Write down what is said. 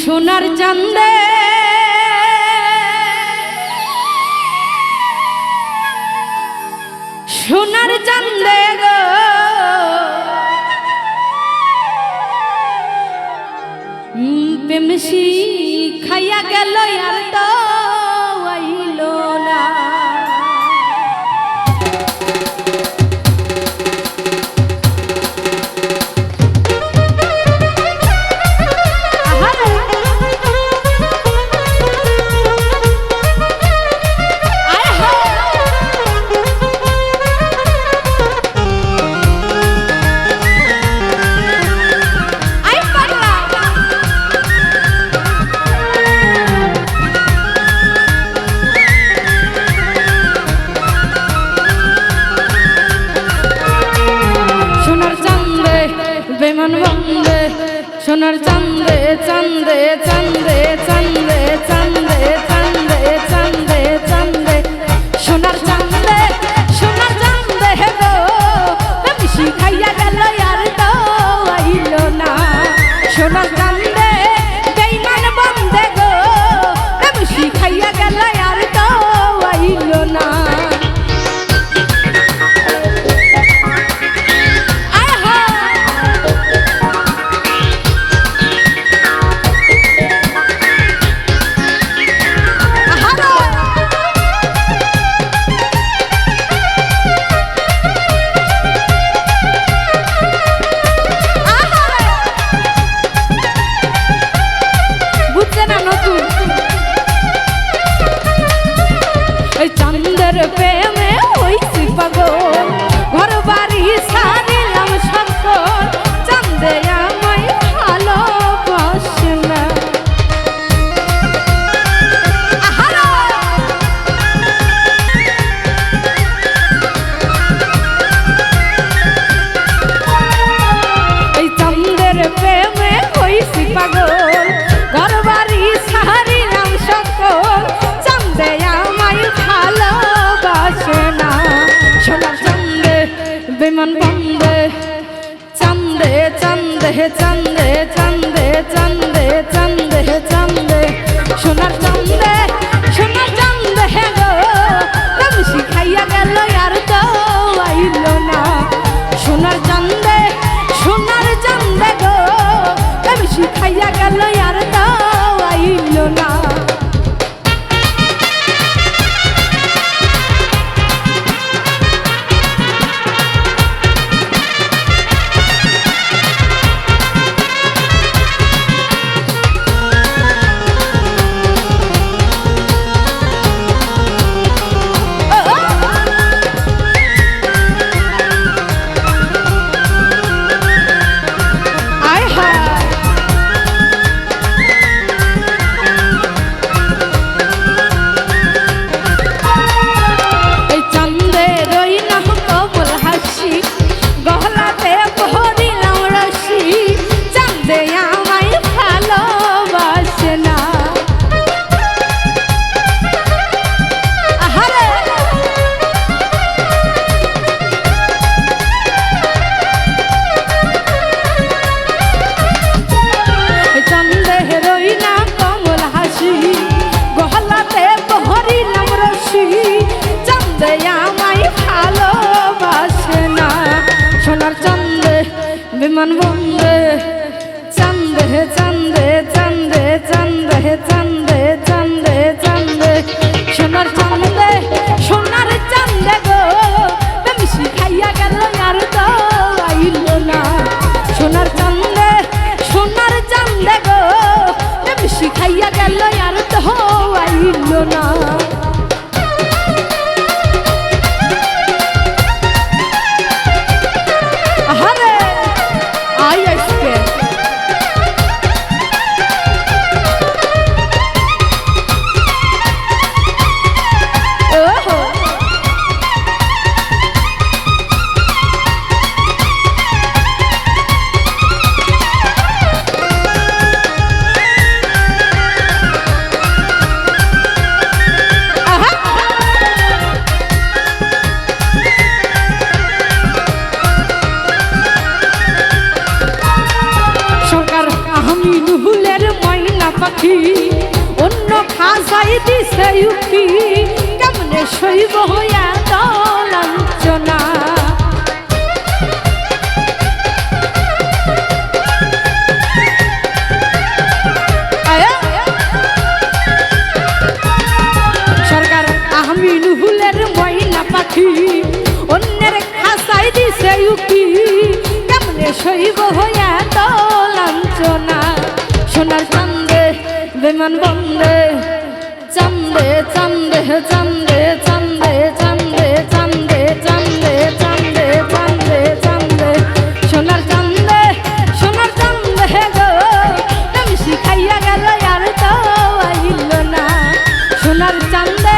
সোনার চান্দে সোনার চান্দে চন্দে চন্দে চন্দে চন্দে চন্দে চন্দে চন্দে চন্দে। সোনার চন্দে বেমন বন্দে চন্দে চন্দে চন্দে চন্দে চন্দে চন্দে চন্দে সোনার চন্দে। পাখি অন্য খাসাই দিছে উঠি। কেমনে শৈব হইয়া দলাঞ্চনা সরকার আহমিন হুলের ময়না পাখি, অন্যের খাসাই দিছে উকি কেমনে সইব হইয়া তো লাঞ্চনা সোনার চান্দে বিমান বন্দে, চন্দে চন্দে চন্দে চন্দে চন্দে চন্দে চন্দে চন্দে চন্দে চন্দে। সোনার চন্দে সোনার চন্দে গো, তুমি শিখাইয়া গেল, আর তো আইল না। সোনার চন্দে